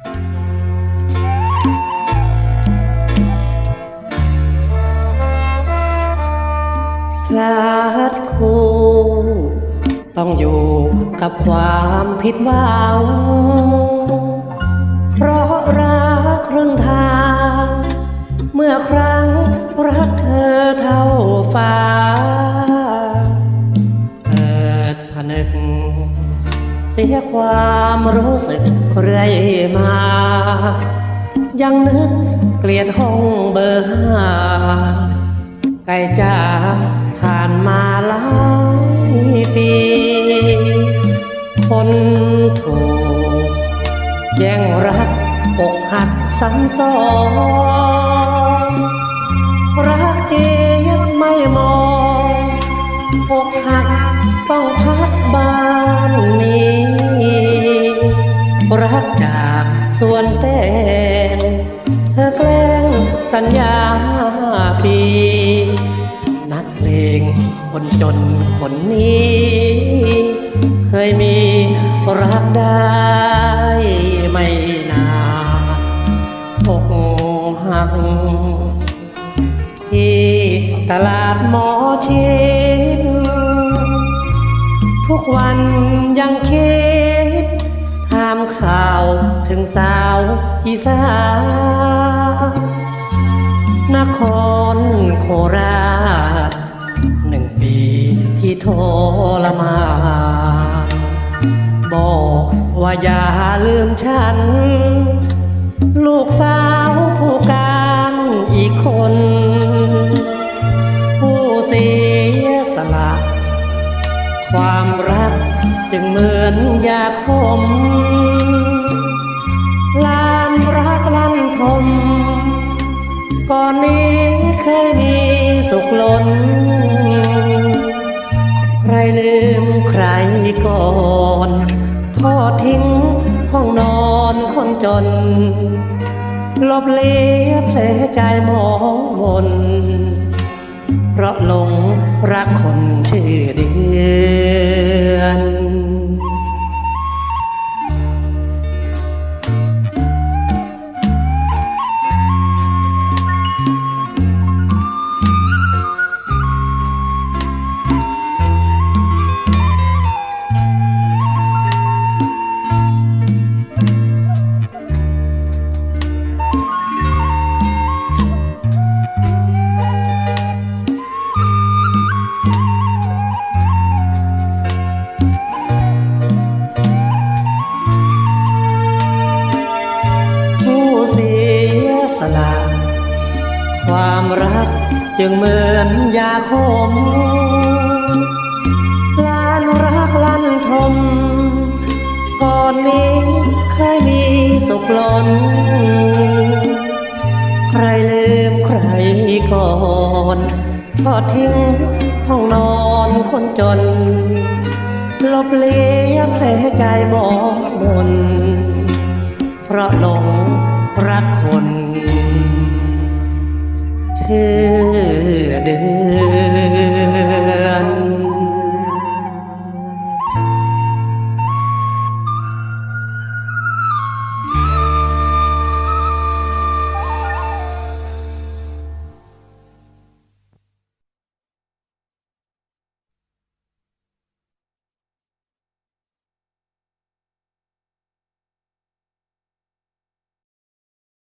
พลาดคู่ ต้องอยู่กับความผิดหวัง เพราะรักครึ่งทาง เมื่อครั้งรักเธอเท่าฟ้า สียความรู้สึกเรื่อยมา ยังนึกเกลียดห้องเบอร์ห้าไก่จ้าผ่านมาหลายปี คนถูก แย่งรักอกหักซ้ำซ้อน ส่วนเต้เธอแกล้งสัญญาปี นักเลงคนจนคนนี้ เคยมีรักได้ไม่นานอกหัก ที่ตลาดหมอชิดทุกวันยังคิด ข่าวถึงสาวอีสานนครโคราชหนึ่งปีที่ทรมานบอกว่าอย่าลืมฉัน ลูกสาวผู้การอีกคน ผู้เสียสละ ความรักจึงเหมือนยาคมลานรักลั่นทม ก่อนนี้เคยมีสุขล้น ใครลืมใครก่อนทอดทิ้งห้องนอนคนจน ลบเลียเพลใจหมองมน เพราะหลงรักคนชื่อเดียว สลา ความรักจึงเหมือนยาขมลานรักลั่นทม ก่อนนี้เคยมีสุขล้น ใครลืมใครก่อนทอทิ้งห้องนอนคนจน ลบเลี้ยแผลใจบอกมนเพราะหลงรักคน อเดิน